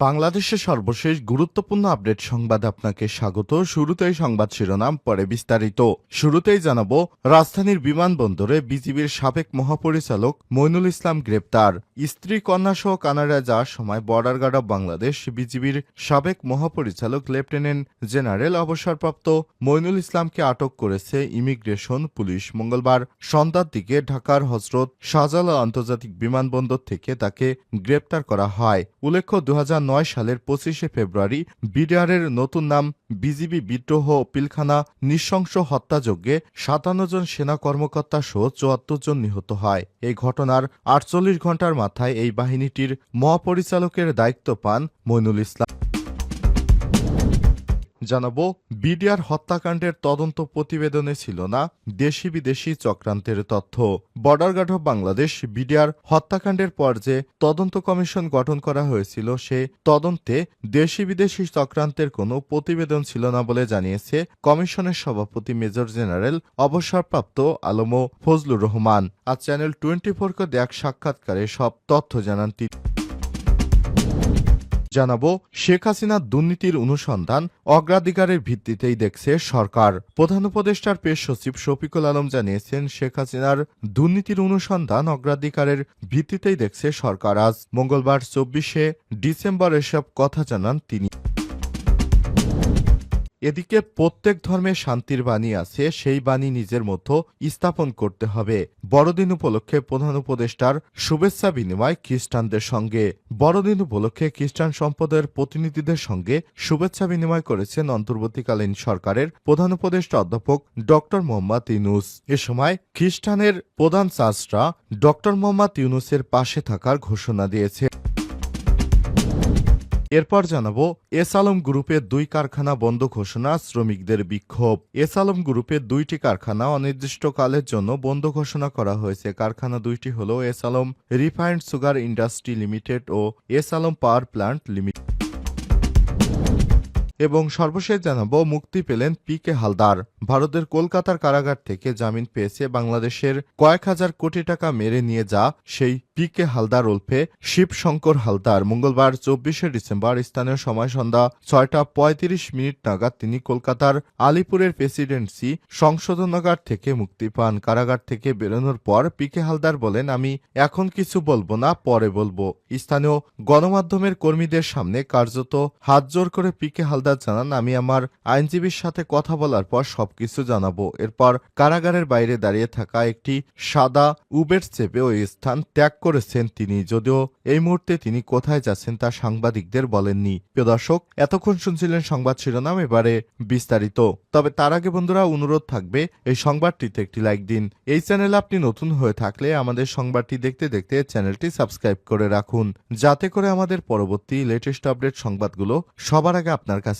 বাংলাদেশের সর্বশেষ গুরুত্বপূর্ণ আপডেট সংবাদ আপনাকে স্বাগত। শুরুতেই সংবাদ শিরোনাম, পরে বিস্তারিত। শুরুতেই জানাব, রাজধানীর বিমানবন্দরে বিজিবির সাবেক মহাপরিচালক মইনুল ইসলাম গ্রেপ্তার। স্ত্রী কন্যা সহ কানাডায় যাওয়ার সময় বর্ডার গার্ড অব বাংলাদেশ বিজিবির সাবেক মহাপরিচালক লেফটেন্যান্ট জেনারেল অবসরপ্রাপ্ত মইনুল ইসলামকে আটক করেছে ইমিগ্রেশন পুলিশ। মঙ্গলবার সন্ধ্যার দিকে ঢাকার হজরত শাহজালাল আন্তর্জাতিক বিমানবন্দর থেকে তাকে গ্রেপ্তার করা হয়। উল্লেখ্য দু হাজার সালের পঁচিশে ফেব্রুয়ারি বিডিআরের নতুন নাম বিজিবি বিদ্রোহ পিলখানা নৃশংস হত্যাযজ্ঞে সাতান্ন জন সেনা কর্মকর্তা সহ চুয়াত্তর জন নিহত হয়। এই ঘটনার আটচল্লিশ ঘণ্টার মাথায় এই বাহিনীটির মহাপরিচালকের দায়িত্ব পান মইনুল ইসলাম। জানাব, বিডিআর হত্যাকাণ্ডের তদন্ত প্রতিবেদনে ছিল না দেশি বিদেশি চক্রান্তের তথ্য। Border guard of Bangladesh, BDR হত্যাকাণ্ডের পর যে তদন্ত কমিশন গঠন করা হয়েছিল, সে তদন্তে দেশি বিদেশি চক্রান্তের কোনো প্রতিবেদন ছিল না বলে জানিয়েছে কমিশনের সভাপতি মেজর জেনারেল অবসরপ্রাপ্ত আলমো ফজলুর রহমান। আজ চ্যানেল টোয়েন্টি ফোরকে দেখ সাক্ষাৎকারে সব তথ্য জানান তিনি। জানাব শেখ হাসিনার দুর্নীতির অনুসন্ধান অগ্রাধিকারের ভিত্তিতেই দেখছে সরকার। প্রধান উপদেষ্টার পেশ সচিব শফিকুল আলম জানিয়েছেন, শেখ হাসিনার দুর্নীতির অনুসন্ধান অগ্রাধিকারের ভিত্তিতেই দেখছে সরকার। আজ মঙ্গলবার চব্বিশে ডিসেম্বর এসব কথা জানান তিনি। এদিকে প্রত্যেক ধর্মে শান্তির বাণী আছে, সেই বাণী নিজের মধ্যে স্থাপন করতে হবে। বড়দিন উপলক্ষে প্রধান উপদেষ্টার শুভেচ্ছা বিনিময় খ্রিস্টানদের সঙ্গে। বড়দিন উপলক্ষে খ্রিস্টান সম্প্রদায়ের প্রতিনিধিদের সঙ্গে শুভেচ্ছা বিনিময় করেছেন অন্তর্বর্তীকালীন সরকারের প্রধান উপদেষ্টা অধ্যাপক ডক্টর মোহাম্মদ ইউনুস। এ সময় খ্রিস্টানের প্রধান চার্চরা ডক্টর মোহাম্মদ ইউনুসের পাশে থাকার ঘোষণা দিয়েছে। এরপর জানাব, এস আলম গ্রুপের দুই কারখানা বন্ধ ঘোষণা, শ্রমিকদের বিক্ষোভ। এস আলম গ্রুপের দুইটি কারখানা অনির্দিষ্টকালের জন্য বন্ধ ঘোষণা করা হয়েছে। কারখানা দুইটি হল S Alam refined sugar industry limited ও S Alam power plant limited. এবং সর্বশেষ জানাব, মুক্তি পেলেন পি কে হালদার। ভারতের কলকাতার কারাগার থেকে জামিন পেয়েছে বাংলাদেশের কয়েক হাজার কোটি টাকা মেরে নিয়ে যা সেই পি কে হালদার ওলফে শিবশঙ্কর হালদার। মঙ্গলবার চব্বিশে ডিসেম্বর স্থানীয় সময় সন্ধ্যা ছয়টা পঁয়ত্রিশ মিনিট নাগাদ তিনি কলকাতার আলিপুরের প্রেসিডেন্সি সংশোধনাগার থেকে মুক্তি পান। কারাগার থেকে বেরোনোর পর পি কে হালদার বলেন, আমি এখন কিছু বলব না, পরে বলব। স্থানীয় গণমাধ্যমের কর্মীদের সামনে কার্যত হাত জোর করে পি কে হালদার জানান, আমি আমার আইনজীবীর সাথে কথা বলার পর সবকিছু জানাব। এরপর কারাগারের বাইরে দাঁড়িয়ে থাকা একটি সাদা উবের চেপে ওই স্থান ত্যাগ করেছেন তিনি। যদিও এই মুহূর্তে তিনি কোথায় যাচ্ছেন তা সাংবাদিকদের বলেননি। প্রিয় দর্শক, এতক্ষণ শুনছিলেন সংবাদ শিরোনাম, এবারে বিস্তারিত। তবে তার আগে বন্ধুরা, অনুরোধ থাকবে, এই সংবাদটিতে একটি লাইক দিন। এই চ্যানেলে আপনি নতুন হয়ে থাকলে আমাদের সংবাদটি দেখতে দেখতে চ্যানেলটি সাবস্ক্রাইব করে রাখুন। যাতে করে আমাদের পরবর্তী লেটেস্ট আপডেট সংবাদগুলো সবার আগে আপনার কাছে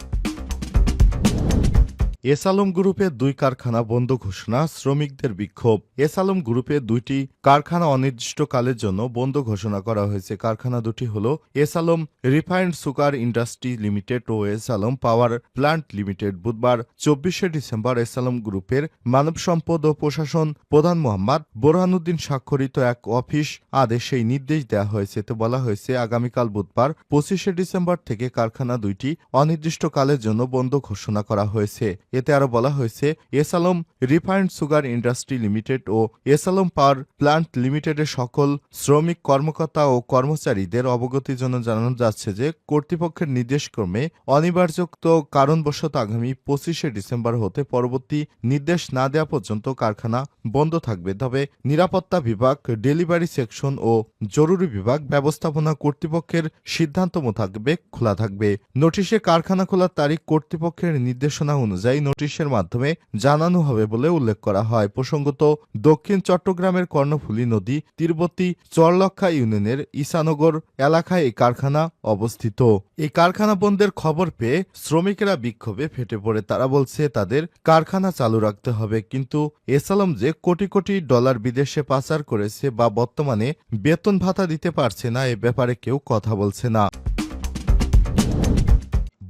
এস আলম গ্রুপের দুই কারখানা বন্ধ ঘোষণা, শ্রমিকদের বিক্ষোভ। এস আলম গ্রুপের দুইটি কারখানা অনির্দিষ্টকালের জন্য বন্ধ ঘোষণা করা হয়েছে। কারখানা দুটি হল S Alam refined sugar industry limited ও S Alam power plant limited. বুধবার, চব্বিশে ডিসেম্বর এস আলম গ্রুপের মানব সম্পদ ও প্রশাসন প্রধান মোহাম্মদ বোরহানুদ্দিন স্বাক্ষরিত এক অফিস আদেশে এই নির্দেশ দেওয়া হয়েছে। তো বলা হয়েছে, আগামীকাল বুধবার, পঁচিশে ডিসেম্বর থেকে কারখানা দুইটি অনির্দিষ্টকালের জন্য বন্ধ ঘোষণা করা হয়েছে। এতে আরও বলা হয়েছে, S Alam refined sugar industry limited ও এসালম পাওয়ার প্ল্যান্ট লিমিটেডের সকল শ্রমিক কর্মকর্তা ও কর্মচারীদের অবগতির জন্য জানানো যাচ্ছে যে, কর্তৃপক্ষের নির্দেশক্রমে অনিবার্যক্ত কারণবশত আগামী পঁচিশে ডিসেম্বর হতে পরবর্তী নির্দেশ না দেওয়া পর্যন্ত কারখানা বন্ধ থাকবে। তবে নিরাপত্তা বিভাগ, ডেলিভারি সেকশন ও জরুরি বিভাগ ব্যবস্থাপনা কর্তৃপক্ষের সিদ্ধান্ত মোতাবেক খোলা থাকবে। নোটিশে কারখানা খোলার তারিখ কর্তৃপক্ষের নির্দেশনা অনুযায়ী নোটিশের মাধ্যমে জানানো হবে বলে উল্লেখ করা হয়। প্রসঙ্গত, দক্ষিণ চট্টগ্রামের কর্ণফুলী নদী তীরবর্তী চরলক্ষা ইউনিয়নের ঈশানগর এলাকায় এই কারখানা অবস্থিত। এই কারখানা বন্ধের খবর পেয়ে শ্রমিকেরা বিক্ষোভে ফেটে পড়ে। তারা বলছে, তাদের কারখানা চালু রাখতে হবে, কিন্তু এসালম যে কোটি কোটি ডলার বিদেশে পাচার করেছে বা বর্তমানে বেতন ভাতা দিতে পারছে না, এ ব্যাপারে কেউ কথা বলছে না।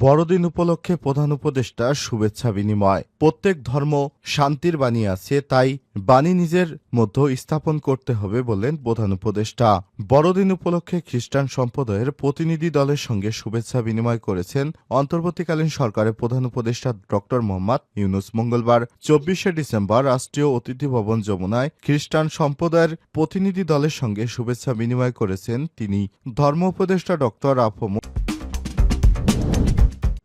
বড়দিন উপলক্ষে প্রধান উপদেষ্টা শুভেচ্ছা বিনিময়। প্রত্যেক ধর্ম শান্তির বাণী আছে, তাই বাণী নিজের মধ্যে স্থাপন করতে হবে বললেন প্রধান উপদেষ্টা। বড়দিন উপলক্ষে খ্রিস্টান সম্প্রদায়ের প্রতিনিধি দলের সঙ্গে শুভেচ্ছা বিনিময় করেছেন অন্তর্বর্তীকালীন সরকারের প্রধান উপদেষ্টা ডক্টর মোহাম্মদ ইউনুস মঙ্গলবার। চব্বিশে ডিসেম্বর রাষ্ট্রীয় অতিথি ভবন যমুনায় খ্রিস্টান সম্প্রদায়ের প্রতিনিধি দলের সঙ্গে শুভেচ্ছা বিনিময় করেছেন তিনি। ধর্ম উপদেষ্টা ডক্টর আফম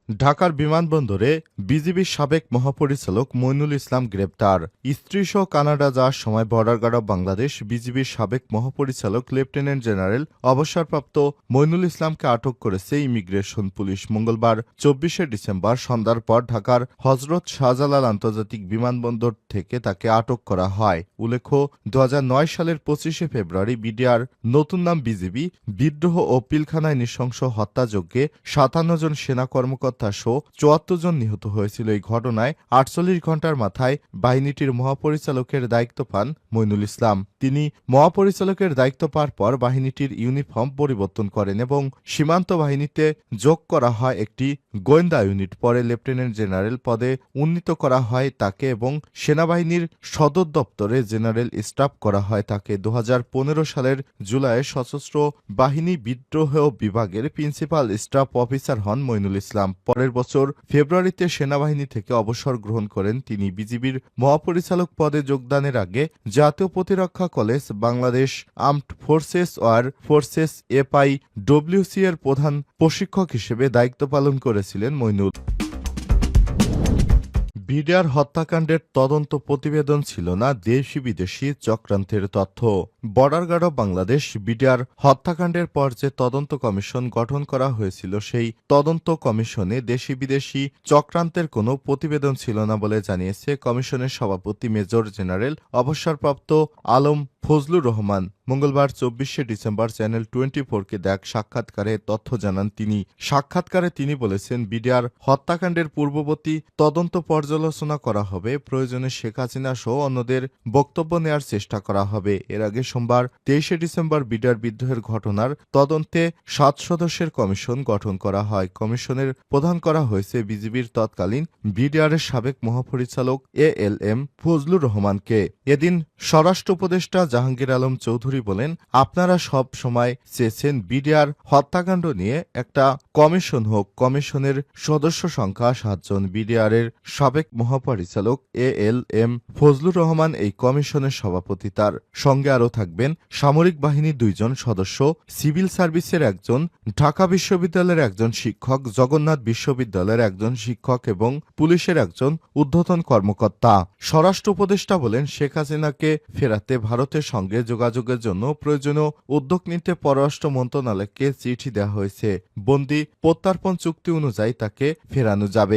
ঢাকার বিমানবন্দরে বিজিবির সাবেক মহাপরিচালক মইনুল ইসলাম গ্রেপ্তার। স্ত্রীসহ কানাডা যাওয়ার সময় বর্ডার গার্ড অব বাংলাদেশ, বিজিবির সাবেক মহাপরিচালক লেফটেন্যান্ট জেনারেল, অবসরপ্রাপ্ত মইনুল ইসলামকে আটক করেছে ইমিগ্রেশন পুলিশ। মঙ্গলবার, চব্বিশে ডিসেম্বর সন্ধ্যার পর ঢাকার হজরত শাহজালাল আন্তর্জাতিক বিমানবন্দর থেকে তাকে আটক করা হয়। উল্লেখ্য দু হাজার নয় সালের পঁচিশে ফেব্রুয়ারি বিডিআর নতুন নাম বিজিবি, বিদ্রোহ ও পিলখানায় নৃশংস হত্যাযজ্ঞে সাতান্ন জন সেনা কর্মকর্তা সহ চুয়াত্তর জন নিহত হয়েছিল এই ঘটনায় আটচল্লিশ ঘণ্টার মাথায় বাহিনীটির মহাপরিচালকের দায়িত্ব পান মইনুল ইসলাম। তিনি মহাপরিচালকের দায়িত্ব পাওয়ার পর বাহিনীটির ইউনিফর্ম পরিবর্তন করেন এবং সীমান্ত বাহিনীতে যোগ করা হয় একটি গোয়েন্দা ইউনিট পরে লেফটেন্যান্ট জেনারেল পদে উন্নীত করা হয় তাকে এবং সেনাবাহিনীর সদর দপ্তরে জেনারেল স্টাফ করা হয় তাকে। দু হাজার পনেরো সালের জুলাইয়ে সশস্ত্র বাহিনী বিদ্রোহ বিভাগের প্রিন্সিপাল স্টাফ অফিসার হন মইনুল ইসলাম। পরের বছর ফেব্রুয়ারিতে সেনাবাহিনী থেকে অবসর গ্রহণ করেন তিনি। বিজিবির মহাপরিচালক পদে যোগদানের আগে জাতীয় প্রতিরক্ষা college, Bangladesh armed forces war forces FI WC এর প্রধান প্রশিক্ষক হিসেবে দায়িত্ব পালন করেছিলেন মইনুল। বিডিআর হত্যাকাণ্ডের তদন্ত প্রতিবেদন ছিল না দেশি বিদেশি চক্রান্তের তথ্য। Border guard of Bangladesh, BDR হত্যাকাণ্ডের পর যে তদন্ত কমিশন গঠন করা হয়েছিল, সেই তদন্ত কমিশনে দেশি বিদেশি চক্রান্তের কোনো প্রতিবেদন ছিল না বলে জানিয়েছে কমিশনের সভাপতি মেজর জেনারেল অবসরপ্রাপ্ত আলম ফজলুর রহমান। মঙ্গলবার চব্বিশে ডিসেম্বর চ্যানেল টোয়েন্টি ফোরকে দেখ সাক্ষাৎকারে তথ্য জানান তিনি। সাক্ষাৎকারে তিনি বলেছেন, বিডিআর হত্যাকাণ্ডের পূর্ববর্তী তদন্ত পর্যালোচনা করা হবে, প্রয়োজনে শেখ হাসিনা সহ অন্যদের বক্তব্য নেয়ার চেষ্টা করা হবে। এর আগে সোমবার তেইশে ডিসেম্বর বিডিআর বিদ্রোহের ঘটনার তদন্তে সাত সদস্যের কমিশন গঠন করা হয়। কমিশনের প্রধান করা হয়েছে বিজিবির তৎকালীন বিডিআরের সাবেক মহাপরিচালক এ এল এম ফজলুর রহমানকে। এদিন স্বরাষ্ট্র উপদেষ্টা জাহাঙ্গীর আলম চৌধুরী বলেন, আপনারা সব সময় চেয়েছেন বিডিআর হত্যাকাণ্ড নিয়ে একটা কমিশন হোক। কমিশনের সদস্য সংখ্যা সাতজন। বিডিআর এর সাবেক মহাপরিচালক A L M Fazlur Rahman এই কমিশনের সভাপতি। তার সঙ্গে আরও থাকবেন সামরিক বাহিনীর দুইজন সদস্য, সিভিল সার্ভিসের একজন, ঢাকা বিশ্ববিদ্যালয়ের একজন শিক্ষক, জগন্নাথ বিশ্ববিদ্যালয়ের একজন শিক্ষক এবং পুলিশের একজন ঊর্ধ্বতন কর্মকর্তা। স্বরাষ্ট্র উপদেষ্টা বলেন, শেখ হাসিনাকে ফেরাতে ভারতের সঙ্গে যোগাযোগের জন্য প্রয়োজনীয় উদ্যোগ নিতে পররাষ্ট্র মন্ত্রণালয়কে চিঠি দেওয়া হয়েছে। বন্দি প্রত্যার্পণ চুক্তি অনুযায়ী তাকে ফেরানো যাবে।